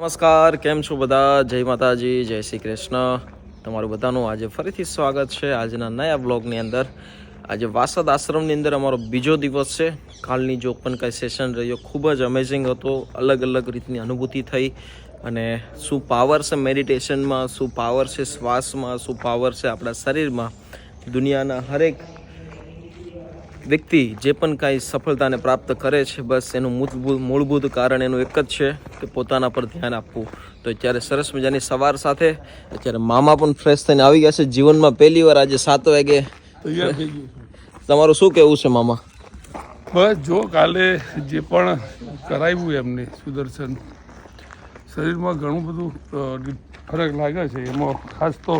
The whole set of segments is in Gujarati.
નમસ્કાર, કેમ છો બધા? જય માતાજી, જય શ્રી કૃષ્ણ. તમારું બધાનું આજે ફરીથી સ્વાગત છે આજના નયા બ્લોગની અંદર. આજે વાસદ આશ્રમની અંદર અમારો બીજો દિવસ છે. કાલની જો પણ કાંઈ સેશન રહ્યો, ખૂબ જ અમેઝિંગ હતો. અલગ અલગ રીતની અનુભૂતિ થઈ. અને શું પાવર છે મેડિટેશનમાં શું પાવર છે શ્વાસમાં, શું પાવર છે આપણા શરીરમાં? દુનિયાના હરેક વ્યક્તિ જે પણ કાંઈ સફળતાને પ્રાપ્ત કરે છે બસ એનું મૂળભૂત મૂળભૂત કારણ એનું એક જ છે કે પોતાના પર ધ્યાન આપવું. તો અત્યારે સરસ મજાની સવાર સાથે અત્યારે મામા પણ ફ્રેશ થઈને આવી ગયા છે. જીવનમાં પહેલી વાર આજે સાત વાગે. તમારું શું કહેવું છે મામા? બસ જો કાલે જે પણ કરાવ્યું એમને સુદર્શન શરીરમાં ઘણું બધું ફરક લાગે છે. એમાં ખાસ તો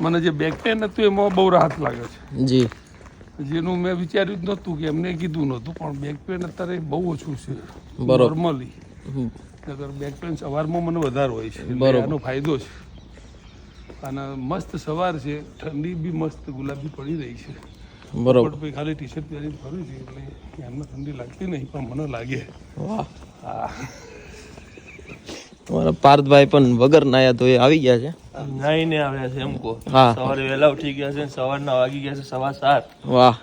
મને જે બેક પેન હતું એમાં બહુ રાહત લાગે છે. જી. જેનું મેં વિચાર્યું જ નહોતું કે એમને કીધું નહોતું પણ બેક પેન અત્યારે બહુ ઓછું છે. નોર્મલી નગર બેક પેન સવારમાં મને વધારે હોય છે. આનો ફાયદો છે. અને મસ્ત સવાર છે. ઠંડી બી મસ્ત ગુલાબી પડી રહી છે. બરોબર. ખાલી ટી શર્ટ પહેરીને ફરું છું એટલે એમને ઠંડી લાગતી નહીં પણ મને લાગે. વાહ. હા. તમારા પાર્થભાઈ પણ વગર નાયા તો એ આવી ગયા છે? નાઈને આવ્યા છે એમ કહો. સવારે વહેલા ઉઠી ગયા છે સવારના વાગી ગયા છે સવા સાત. વાહ.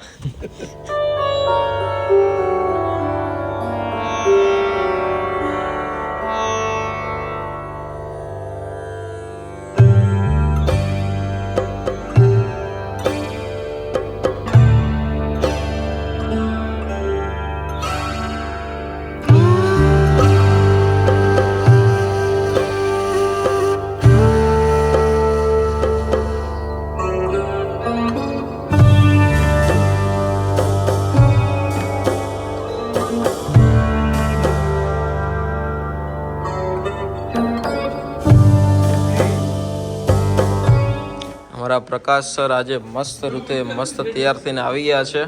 પ્રકાશ સર આજે મસ્ત રીતે મસ્ત તૈયાર થઈને આવી ગયા છે.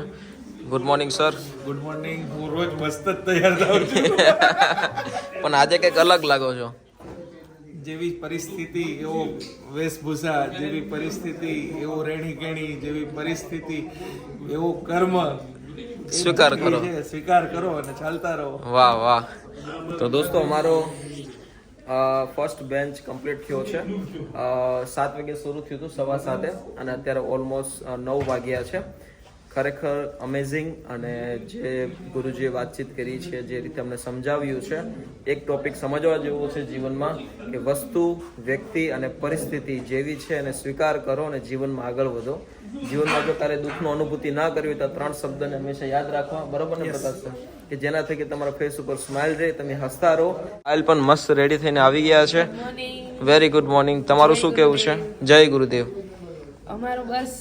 Good morning sir good morning હું રોજ મસ્ત જ તૈયાર થાઉં છું. પણ આજે કંઈક અલગ લાગો છો? જેવી પરિસ્થિતિ એવો વેશભૂષા જેવી પરિસ્થિતિ એવો રહેણી કહેણી જેવી પરિસ્થિતિ એવો કર્મ સ્વીકાર કરો. સ્વીકાર કરો અને ચાલતા રહો. વાહ વાહ. તો દોસ્તો અમારો ફર્સ્ટ બેન્ચ કમ્પ્લીટ થયો છે. સાત વાગે શરૂ થયું હતું સવા સાતે અને અત્યારે ઓલમોસ્ટ નવ વાગ્યા છે. ખરેખર અમેઝિંગ અને જે ગુરુજીએ વાતચીત કરી છે જે રીતે અમને સમજાવ્યું છે એક ટોપિક સમજવા જેવો છે જીવનમાં કે વસ્તુ વ્યક્તિ અને પરિસ્થિતિ જેવી છે એને સ્વીકાર કરો અને જીવનમાં આગળ વધો. જીવનમાં જો તારે દુઃખનો અનુભૂતિ ના કરવી તો ત્રણ શબ્દને હંમેશા યાદ રાખવા. બરોબર ને પ્રકાશ? કે જેના થકી તમારા ફેસ ઉપર સ્માઇલ રહે તમે હસતા રહો. આઈલ પણ મસ્ત રેડી થઈને આવી ગયા છે. વેરી ગુડ મોર્નિંગ તમારું શું કેવું છે? જય ગુરુદેવ. અમારું બસ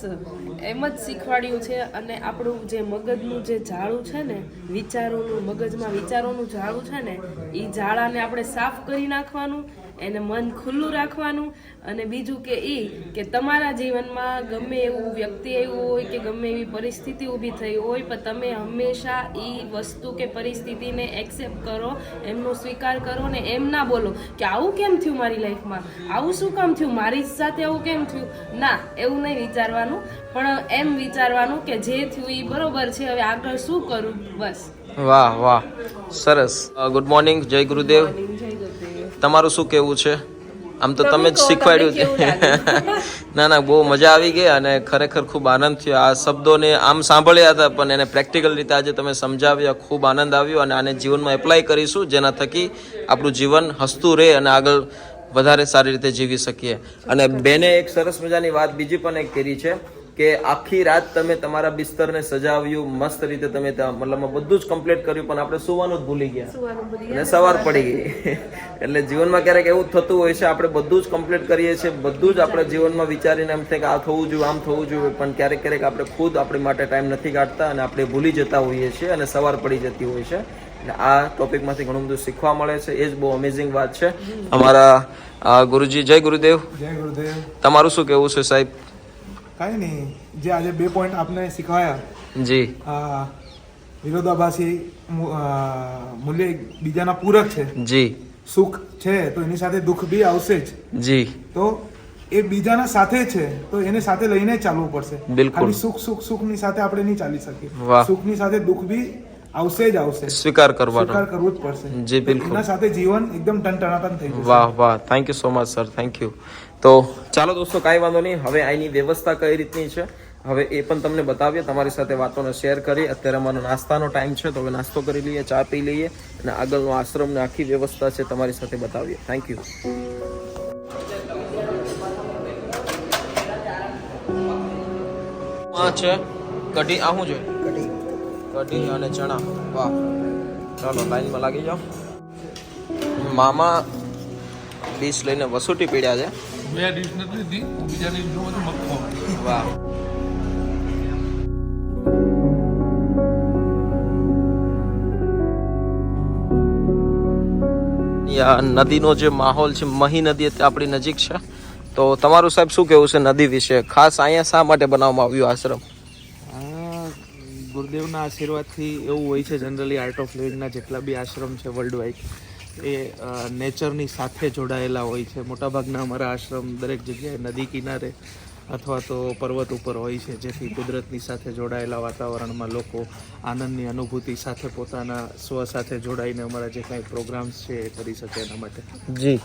એમ જ શીખવાડ્યું છે અને આપણું જે મગજનું જે ઝાડું છે ને વિચારોનું મગજમાં વિચારોનું ઝાડું છે ને એ ઝાડાને આપણે સાફ કરી નાખવાનું એને મન ખુલ્લું રાખવાનું અને બીજું કે એ કે તમારા જીવનમાં ગમે એવું વ્યક્તિ આવ્યું હોય કે ગમે એવી પરિસ્થિતિ ઊભી થઈ હોય પણ તમે હંમેશા એ વસ્તુ કે પરિસ્થિતિને એક્સેપ્ટ કરો એમનો સ્વીકાર કરો ને એમ ના બોલો કે આવું કેમ થયું મારી લાઈફમાં? આવું શું કામ થયું? મારી સાથે આવું કેમ થયું? ના એવું નહીં વિચારવાનું. પણ એમ વિચારવાનું કે જે થયું એ બરોબર છે હવે આગળ શું કરું? બસ. વાહ વાહ. સરસ. ગુડ મોર્નિંગ જય ગુરુદેવ. જય ગુરુદેવ. તમારું શું કેવું છે? આમ તો તમે જ શીખવાડ્યું છે. ના ના બહુ મજા આવી ગઈ અને ખરેખર ખૂબ આનંદ થયો. આ શબ્દોને આમ સાંભળ્યા હતા પણ એને પ્રેક્ટિકલ રીતે આજે તમે સમજાવ્યા ખૂબ આનંદ આવ્યો અને આને જીવનમાં એપ્લાય કરીશું જેના થકી આપણું જીવન હસતું રહે અને આગળ વધારે સારી રીતે જીવી શકીએ. અને બેને એક સરસ મજાની વાત બીજી પણ એક કરી છે. કે આખી રાત તમે તમારા બિસ્તરને સજાવ્યું મસ્ત રીતે તમે ત્યાં મતલબ બધું જ કમ્પ્લીટ કર્યું પણ આપણે સુવાનું જ ભૂલી ગયા. અને સવાર પડી ગઈ. એટલે જીવનમાં ક્યારેક એવું થતું હોય છે આપણે બધું જ કમ્પ્લીટ કરીએ છીએ બધું જ આપણે જીવનમાં વિચારીને એમ થાય કે આ થવું જોઈએ આમ થવું જોઈએ પણ ક્યારેક ક્યારેક આપણે ખુદ આપણી માટે ટાઈમ નથી કાઢતા અને આપણે ભૂલી જતા હોઈએ છીએ અને સવાર પડી જતી હોય છે. એટલે આ ટોપિકમાંથી ઘણું બધું શીખવા મળે છે. એ જ બહુ અમેઝિંગ વાત છે. અમારા ગુરુજી જય ગુરુદેવ. જય ગુરુદેવ. તમારું શું કહેવું છે સાહેબ? કાંઈ નહીં. જે આજે બે પોઈન્ટ આપને શીખવાયા. જી. વિરોધાભાસી મૂલ્ય બીજાના પૂરક છે. જી. સુખ છે તો એની સાથે દુઃખ બી આવશે જ. જી. તો એ બીજાના સાથે છે તો એને સાથે લઈને ચાલવું પડશે. બિલકુલ. સુખ સુખ સુખની સાથે આપણે નહીં ચાલી શકીએ. વાહ. સુખની સાથે દુઃખ બી આવશે જ આવશે. સ્વીકાર કરવાનો. સ્વીકાર કરવું જ પડશે. જી, બિલકુલ. એના સાથે જીવન એકદમ ટનટનાટન થઈ જશે. વાહ વાહ. Thank you so much sir thank you તો ચાલો દોસ્તો કાંઈ વાંધો નહીં. હવે આની વ્યવસ્થા કઈ રીતની છે? હવે એ પણ તમને બતાવીએ. તમારી સાથે વાતોને શેર કરી. અત્યારે અમારો નાસ્તાનો ટાઈમ છે તો હવે નાસ્તો કરી લઈએ ચા પી લઈએ અને આગળનો આશ્રમની આખી વ્યવસ્થા છે તમારી સાથે બતાવીએ. થેન્ક યુ છે કઢી આ શું છે? કઢી અને ચણા. વાહ. ચાલો લાઈનમાં લાગી જાઓ. મામા ડીશ લઈને વસૂટી પીડ્યા છે. બે ડીશ નથી લીધી બીજા ડીશ બધું મગ વાહ. નદીનો જે માહોલ છે મહી નદી અત્યારે આપણી નજીક છે. તો તમારું સાહેબ શું કેવું છે નદી વિશે? ખાસ અહીંયા શા માટે બનાવવામાં આવ્યું આશ્રમ? ગુરુદેવના આશીર્વાદથી એવું હોય છે જનરલી આર્ટ ઓફ લિવિંગના જેટલા બી આશ્રમ છે વર્લ્ડ વાઇડ એ નેચરની સાથે જોડાયેલા હોય છે. મોટાભાગના અમારા આશ્રમ દરેક જગ્યાએ નદી કિનારે અથવા તો પર્વત ઉપર હોય છે જેથી કુદરતની સાથે જોડાયેલા વાતાવરણમાં લોકો આનંદની અનુભૂતિ સાથે પોતાના સ્વ સાથે જોડાઈને અમારા જે કાંઈ પ્રોગ્રામ્સ છે એ કરી શકે એના માટે. જી.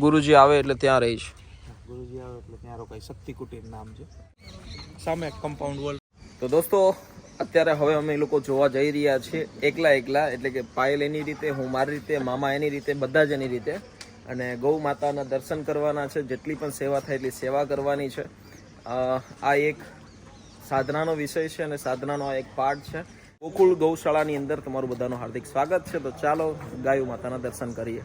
ગુરુજી આવે એટલે ત્યાં રહીશ ગુરુજી આવે એટલે ત્યાં રોકાય. શક્તિ કુટીર નામ છે. સામે કમ્પાઉન્ડ વોલ તો દોસ્તો, અત્યારે હવે અમે લોકો જોવા જઈ રહ્યા છીએ એકલા એકલા. એટલે કે પાયલ એની રીતે, હું મારી રીતે, મામા એની રીતે, બધા જ એની રીતે. અને ગૌ માતાના દર્શન કરવાના છે. જેટલી પણ સેવા થાય એટલી સેવા કરવાની છે. આ એક સાધનાનો વિષય છે અને સાધનાનો એક પાર્ટ છે. ગોકુળ ગૌશાળાની અંદર તમારું બધાનું હાર્દિક સ્વાગત છે. તો ચાલો ગાયો માતાના દર્શન કરીએ.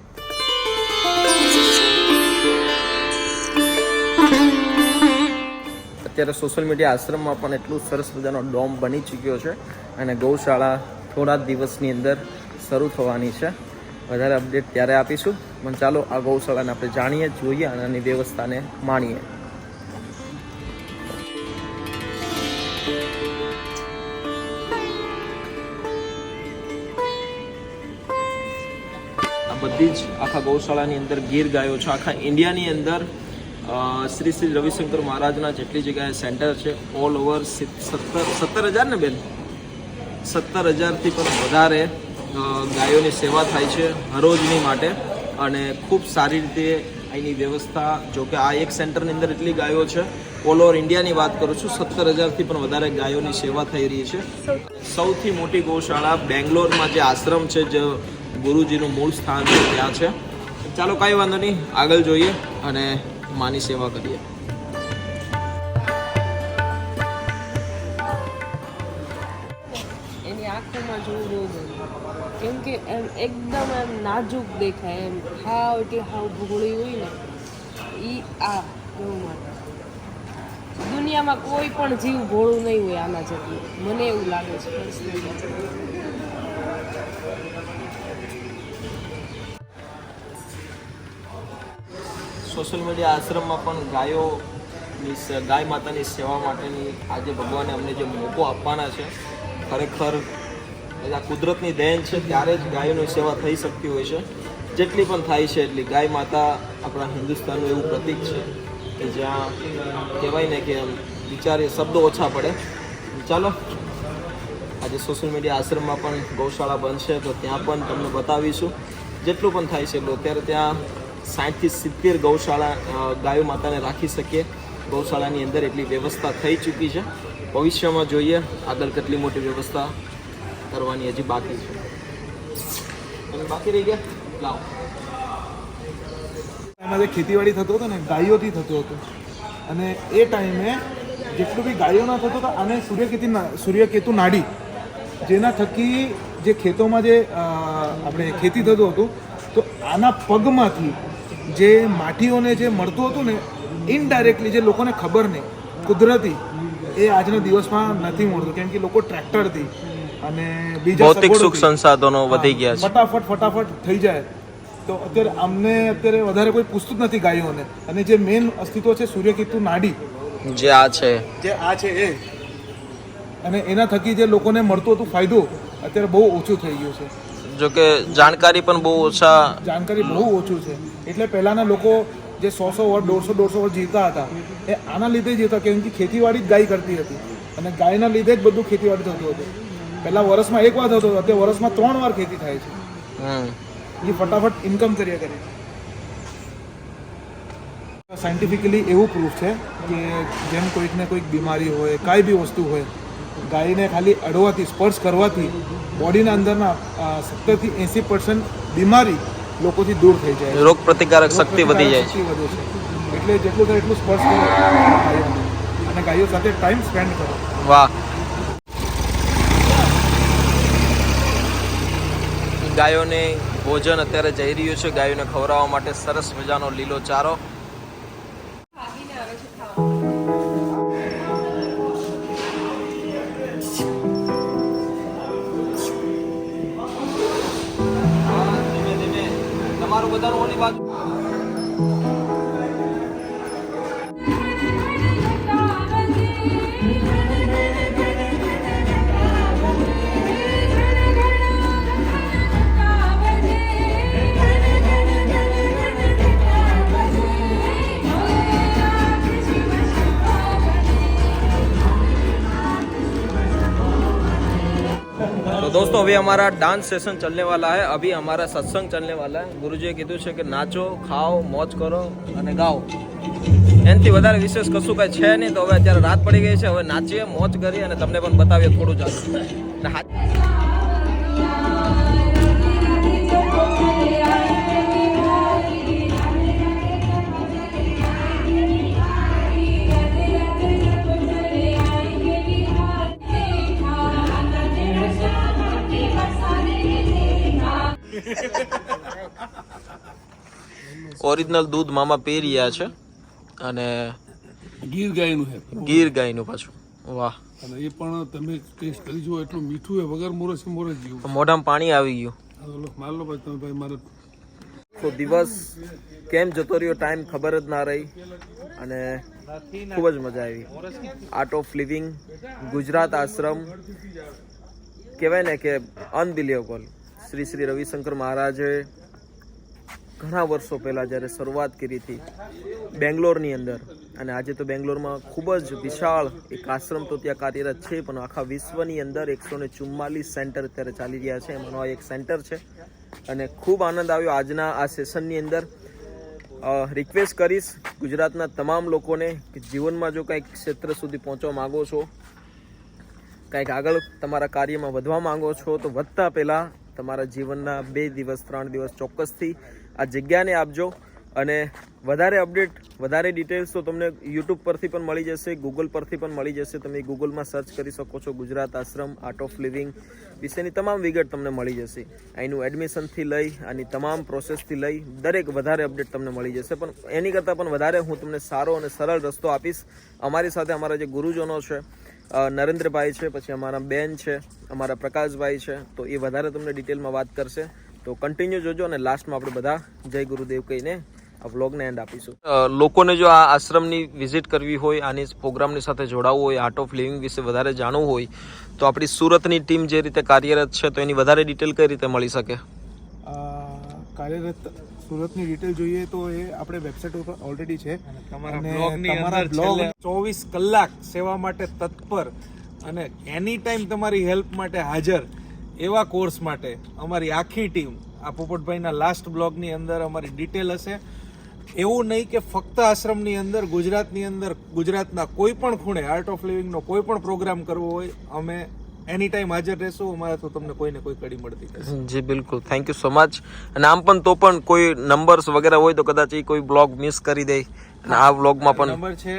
અત્યારે સોશિયલ મીડિયા આશ્રમમાં પણ એટલું સરસ મજાનો ડોમ બની ચૂક્યો છે અને ગૌશાળા થોડા દિવસની અંદર શરૂ થવાની છે. વધારે અપડેટ ત્યારે આપીશું. પણ ચાલો આ ગૌશાળાને આપણે જાણીએ, જોઈએ અને આની વ્યવસ્થાને માણીએ. બધી જ આખા ગૌશાળાની અંદર ગીર ગાયો છે. આખા ઇન્ડિયાની અંદર શ્રી શ્રી રવિશંકર મહારાજના જેટલી જગ્યાએ સેન્ટર છે ઓલ ઓવર સત્તર સત્તર હજાર ને બેન? સત્તર હજારથી પણ વધારે ગાયોની સેવા થાય છે હરોજની માટે અને ખૂબ સારી રીતે અહીંની વ્યવસ્થા જો કે આ એક સેન્ટરની અંદર એટલી ગાયો છે ઓલ ઓવર ઇન્ડિયાની વાત કરું છું, સત્તર હજારથી પણ વધારે ગાયોની સેવા થઈ રહી છે. સૌથી મોટી ગૌશાળા બેંગ્લોરમાં જે આશ્રમ છે, જે ગુરુજીનું મૂળ સ્થાન છે ત્યાં છે. ચાલો કાંઈ વાંધો નહીં, આગળ જોઈએ અને માની સેવા કરીએ. એની આંખોમાં જોવું બહુ કેમ કે એમ એકદમ એમ નાજુક દેખાય, એમ હાવ એટલે હાવ ભૂગળી હોય ને, ઈ આ એવું માતા દુનિયામાં કોઈ પણ જીવ ભોળું નહીં હોય આના જેટલું. મને એવું લાગે છે. સોશિયલ મીડિયા આશ્રમમાં પણ ગાયોની સ- ગાય માતાની સેવા માટેની આજે ભગવાને અમને જે મોકો આપવાના છે, ખરેખર આ કુદરતની દેન છે, ત્યારે જ ગાયોની સેવા થઈ શકતી હોય છે. જેટલી પણ થાય છે એટલી ગાય માતા આપણા હિન્દુસ્તાનનું એવું પ્રતીક છે કે જ્યાં કહેવાય ને કે વિચારે શબ્દો ઓછા પડે. ચાલો, આજે સોશિયલ મીડિયા આશ્રમમાં પણ ગૌશાળા બનશે તો ત્યાં પણ તમને બતાવીશું. જેટલું પણ થાય છે એટલું. અત્યારે ત્યાં સાઠથી સિત્તેર ગૌશાળા ગાયો માતાને રાખી શકીએ. ગૌશાળાની અંદર એટલી વ્યવસ્થા થઈ ચૂકી છે. ભવિષ્યમાં જોઈએ આગળ કેટલી મોટી વ્યવસ્થા કરવાની હજી બાકી છે. તમે બાકી રહી ગયા? લાવો. એમાં જે ખેતીવાડી થતો હતો ને, ગાયોથી થતો હતો. અને એ ટાઈમે જેટલું બી ગાયોના થતો હતો આને સૂર્યકેતુ સૂર્યકેતુ નાડી, જેના થકી જે ખેતોમાં જે આપણે ખેતી થતું હતું, તો આના પગમાંથી જે માઠીઓને જે મળતું હતું ને ઇનડાયરેક્ટલી જે લોકોને ખબર નહીં કુદરતી એ આજના દિવસમાં નથી મળતું કેમ કે લોકો ટ્રેક્ટરથી અને બીજા ભૌતિક સુખ સંસાધનો વધી ગયા છે. ફટાફટ ફટાફટ થઈ જાય. તો અત્યારે અમને અત્યારે વધારે કોઈ પૂછતું જ નથી ગાયોને. અને જે મેઇન અસ્તિત્વ છે સૂર્યકેતુ નાડી જે આ છે. જે આ છે એ. અને એના થકી જે લોકોને મળતું હતું ફાયદો અત્યારે બહુ ઓછું થઈ ગયું છે. જો કે જાણકારી પણ બહુ ઓછા જાણકારી બહુ ઓછું છે. એટલે પહેલાંના લોકો જે સો સો વર્ષ દોઢસો દોઢસો વર્ષ જીવતા હતા એ આના લીધે જીવતા કેમ કે ખેતીવાડી જ ગાય કરતી હતી. અને ગાયના લીધે જ બધું ખેતીવાડી થતું હતું. પહેલાં વર્ષમાં એક વાર થતું હતું અત્યારે વર્ષમાં ત્રણ વાર ખેતી થાય છે. એ ફટાફટ ઇન્કમ કર્યા કરે. સાયન્ટિફિકલી એવું પ્રૂફ છે કે જેમ કોઈકને કોઈક બીમારી હોય કાંઈ બી વસ્તુ હોય ગાયને ખાલી અડવાથી સ્પર્શ કરવાથી બોડીના અંદરના સત્તરથી એંસી પર્સન્ટ બીમારી લોકોથી દૂર થઈ જાય. રોગ પ્રતિકારક શક્તિ વધી જાય. છે. એટલે જેટલું થાય એટલું સ્પર્શ કરો. અને ગાયો સાથે ટાઈમ સ્પેન્ડ કરો. વાહ. ગાયોને ભોજન અત્યારે જઈ રહ્યું છે. ગાયોને ખવડાવવા માટે સરસ મજાનો લીલો ચારો. બધાનું ઓલી दोस्तों अभी हमारा डांस सेशन चलने वाला है अभी हमारा सत्संग चलने वाला है ગુરુજીએ કીધું છે કે નાચો ખાઓ મોજ કરો અને ગાઓ એનાથી વધારે વિશેષ કશું કાંઈ છે નહીં તો હવે અત્યારે રાત પડી ગઈ છે હવે નાચીએ મોજ કરીએ અને તમને પણ બતાવીએ થોડું જાણું ઓરિજિનલ દૂધ મામા પી રહ્યા છે અને ગીર ગાયનું છે. ગીર ગાયનું પાછું. વાહ. અને એ પણ તમે ટેસ્ટ કરી જુઓ એટલું મીઠું છે વગર મોરસ મોરસ જેવું. મોઢામાં પાણી આવી ગયું. માર લો ભાઈ તમે ભાઈ મારે તો દિવસ કેમ જતો રહ્યો ટાઈમ ખબર જ ના રહી. અને ખૂબ જ મજા આવી. Art of Living Gujarat Ashram. કહેવાય ને કે અનબિલિવેબલ શ્રી શ્રી રવિશંકર મહારાજે ઘણા વર્ષો પહેલાં જ્યારે શરૂઆત કરી હતી બેંગ્લોરની અંદર, અને આજે તો બેંગ્લોરમાં ખૂબ જ વિશાળ એક આશ્રમ તો ત્યાં કાર્યરત છે, પણ આખા વિશ્વની અંદર એકસો ને ચુમ્માલીસ સેન્ટર અત્યારે ચાલી રહ્યા છે. એમાંનો આ એક સેન્ટર છે. અને ખૂબ આનંદ આવ્યો આજના આ સેશનની અંદર. રિક્વેસ્ટ કરીશ ગુજરાતના તમામ લોકોને કે જીવનમાં જો કંઈક ક્ષેત્ર સુધી પહોંચવા માંગો છો, કંઈક આગળ તમારા કાર્યમાં વધવા માંગો છો, તો વધતા પહેલાં તમારા જીવનના બે દિવસ, ત્રણ દિવસ ચોક્કસથી આ જગ્યાને આપજો. અને વધારે અપડેટ, વધારે ડિટેલ્સ તો તમને યુટ્યુબ પરથી પણ મળી જશે ગૂગલ પરથી પણ મળી જશે. તમે ગૂગલમાં સર્ચ કરી શકો છો, Gujarat Ashram Art of Living વિશેની તમામ વિગત તમને મળી જશે. અહીંનું એડમિશનથી લઈ, આની તમામ પ્રોસેસથી લઈ, દરેક વધારે અપડેટ તમને મળી જશે. પણ એની કરતાં પણ વધારે હું તમને સારો અને સરળ રસ્તો આપીશ. અમારી સાથે અમારા જે ગુરુજનો છે નરેન્દ્રભાઈ છે પછી અમારા બેન છે અમારા પ્રકાશભાઈ છે તો એ વધારે તમને ડિટેલમાં વાત કરશે. તો કન્ટિન્યુ જોજો અને લાસ્ટમાં આપણે બધા જય ગુરુદેવ કહીને આ વ્લોગને એન્ડ આપીશું. લોકોને જો આ આશ્રમની વિઝિટ કરવી હોય આની પ્રોગ્રામની સાથે જોડાવવું હોય આર્ટ ઓફ લિવિંગ વિશે વધારે જાણવું હોય તો આપણી સુરતની ટીમ જે રીતે કાર્યરત છે તો એની વધારે ડિટેલ કઈ રીતે મળી શકે? કાર્યરત સુરતની ડિટેલ જોઈએ તો એ આપણે વેબસાઇટ ઉપર ઓલરેડી છે. તમારા બ્લોગ ચોવીસ કલાક સેવા માટે તત્પર અને એની ટાઈમ તમારી હેલ્પ માટે હાજર એવા કોર્સ માટે અમારી આખી ટીમ આ પોપટભાઈના લાસ્ટ બ્લોગની અંદર અમારી ડિટેલ હશે. એવું નહીં કે ફક્ત આશ્રમની અંદર ગુજરાતની અંદર ગુજરાતના કોઈ પણ ખૂણે આર્ટ ઓફ લિવિંગનો કોઈ પણ પ્રોગ્રામ કરવો હોય અમે એની ટાઈમ હાજર રહેશું અમારા તો તમને કોઈને કોઈ કડી મળતી રહેશે જી બિલકુલ. થેન્ક યુ સો મચ અને આમ પણ તો પણ કોઈ નંબર્સ વગેરે હોય તો કદાચ એ કોઈ બ્લોગ મિસ કરી દે. અને આ વ્લોગમાં પણ નંબર છે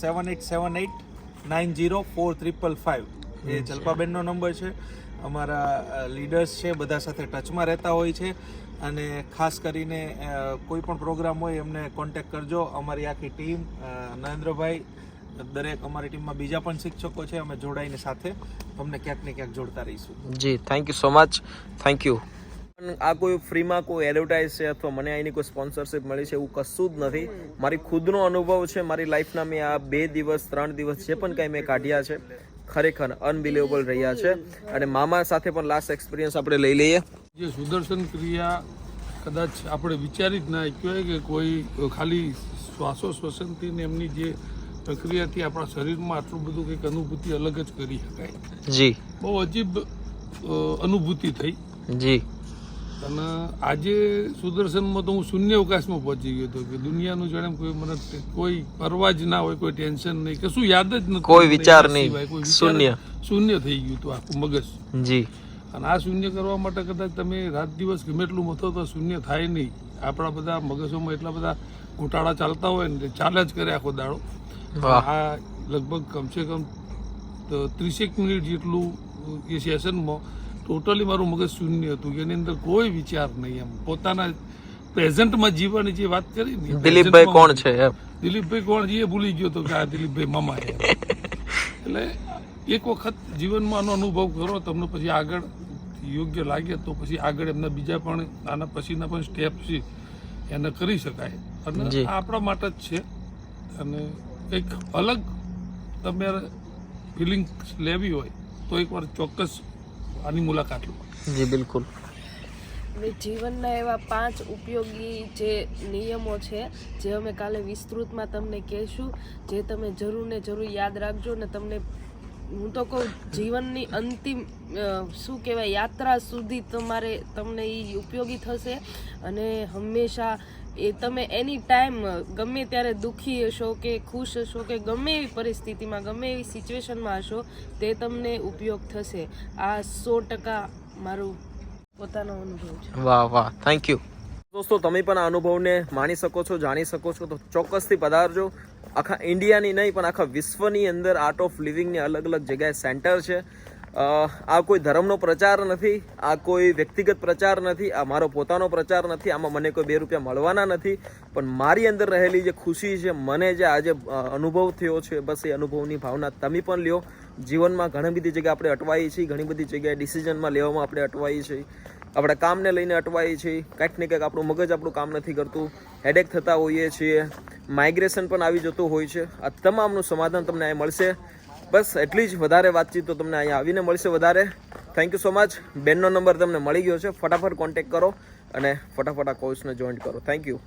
seven eight seven eight nine zero four triple five એ જલપાબેનનો નંબર છે. અમારા લીડર્સ છે બધા સાથે ટચમાં રહેતા હોય છે. અને ખાસ કરીને કોઈ પણ પ્રોગ્રામ હોય એમને કોન્ટેક્ટ કરજો. અમારી આખી ટીમ નરેન્દ્રભાઈ દરેક અમારી ટીમમાં બીજા પણ શિક્ષકો છે અમે જોડાઈને સાથે તમને ક્યાંક ને ક્યાંક જોડતા રહીશું. જી thank you so much thank you આ કોઈ ફ્રીમાં કોઈ એડવર્ટાઇઝ છે અથવા મને અહીંની કોઈ સ્પોન્સરશિપ મળી છે એવું કશું જ નથી. મારી ખુદનો અનુભવ છે મારી લાઈફના મેં આ બે દિવસ ત્રણ દિવસ જે પણ કંઈ મેં કાઢ્યા છે ખરેખર અનબિલીવેબલ રહ્યા છે. અને મામા સાથે પણ લાસ્ટ એક્સપિરિયન્સ આપણે લઈ લઈએ. જે સુદર્શન ક્રિયા કદાચ આપણે વિચારી જ ના કહેવાય કે કોઈ ખાલી શ્વાસોશ્વસનથી ને એમની જે પ્રક્રિયાથી આપણા શરીરમાં આટલું બધું કંઈક અનુભૂતિ અલગ જ કરી શકાય. જી. બહુ અજીબ અનુભૂતિ થઈ. જી. અને આજે સુદર્શનમાં તો હું શૂન્ય અવકાશમાં પહોંચી ગયો હતો કે દુનિયાનું જાણે કોઈ મને કોઈ પરવા જ ના હોય કોઈ ટેન્શન નહીં કશું યાદ જ નથી. કોઈ વિચાર નહીં. શૂન્ય. શૂન્ય થઈ ગયું હતું આખું મગજ. જી. અને આ શૂન્ય કરવા માટે કદાચ તમે રાત દિવસ ગમે એટલું મથો તો શૂન્ય થાય નહીં. આપણા બધા મગજોમાં એટલા બધા ઘોટાળા ચાલતા હોય ને ચાલે જ કરે આખો દાડો. આ લગભગ કમસે કમ ત્રીસેક મિનિટ જેટલું એ સેશનમાં ટોટલી મારું મગજ શૂન્ય હતું. કે એની અંદર કોઈ વિચાર નહીં એમ. પોતાના પ્રેઝન્ટમાં જીવવાની જે વાત કરી ને દિલીપભાઈ કોણ છે દિલીપભાઈ કોણ છે એ ભૂલી ગયો તો કે આ દિલીપભાઈ મામા છે. એટલે એક વખત જીવનમાં આનો અનુભવ કરો તમને પછી આગળ યોગ્ય લાગે તો પછી આગળ એમના બીજા પણ આના પછીના પણ સ્ટેપ છે. એને કરી શકાય. અને આ આપણા માટે જ છે. અને કંઈક અલગ તમારે ફિલિંગ્સ લેવી હોય તો એકવાર ચોક્કસ આની મુલાકાત લો. જી બિલકુલ. હવે જીવનના એવા પાંચ ઉપયોગી જે નિયમો છે જે અમે કાલે વિસ્તૃતમાં તમને કહેશું જે તમે જરૂર ને જરૂર યાદ રાખજો ને તમને હું તો કહું જીવનની અંતિમ શું કહેવાય યાત્રા સુધી તમારે તમને એ ઉપયોગી થશે. અને હંમેશા એ તમે એની ટાઈમ ગમે ત્યારે દુઃખી હશો કે ખુશ હશો કે ગમે એવી પરિસ્થિતિમાં ગમે એવી સિચ્યુએશનમાં હશો તે તમને ઉપયોગ થશે. આ સો ટકા મારું પોતાનો અનુભવ છે. વાહ વાહ. થેન્ક યુ દોસ્તો તમે પણ આ અનુભવને માણી શકો છો જાણી શકો છો તો ચોક્કસથી પધારજો. આખા ઇન્ડિયાની નહીં પણ આખા વિશ્વની અંદર આર્ટ ઓફ લિવિંગની અલગ અલગ જગ્યાએ સેન્ટર છે. આ કોઈ ધર્મનો પ્રચાર નથી, આ કોઈ વ્યક્તિગત પ્રચાર નથી, આ મારો પોતાનો પ્રચાર નથી, આમાં મને કોઈ બે રૂપિયા મળવાના નથી, પણ મારી અંદર રહેલી જે ખુશી છે, મને જે આજે અનુભવ થયો છે, બસ એ અનુભવની ભાવના તમે પણ લ્યો. જીવનમાં ઘણી બધી જગ્યાએ આપણે અટવાઈએ છીએ, ઘણી બધી જગ્યાએ ડિસિઝનમાં લેવામાં આપણે અટવાઈએ છીએ. આપણા કામને લઈને અટવાઈએ છીએ, કંઈક ને કંઈક આપણું મગજ આપણું કામ નથી કરતું. હેડેક થતા હોઈએ છીએ માઇગ્રેશન પણ આવી જતું હોય છે. આ તમામનું સમાધાન તમને અહીં મળશે. બસ એટલી જ. વધારે વાતચીત તો તમને અહીંયા આવીને મળશે વધારે. થેન્ક યુ સો મચ બેનનો નંબર તમને મળી ગયો છે. ફટાફટ કોન્ટેક્ટ કરો અને ફટાફટ આ કોર્સને જોઈન કરો. Thank you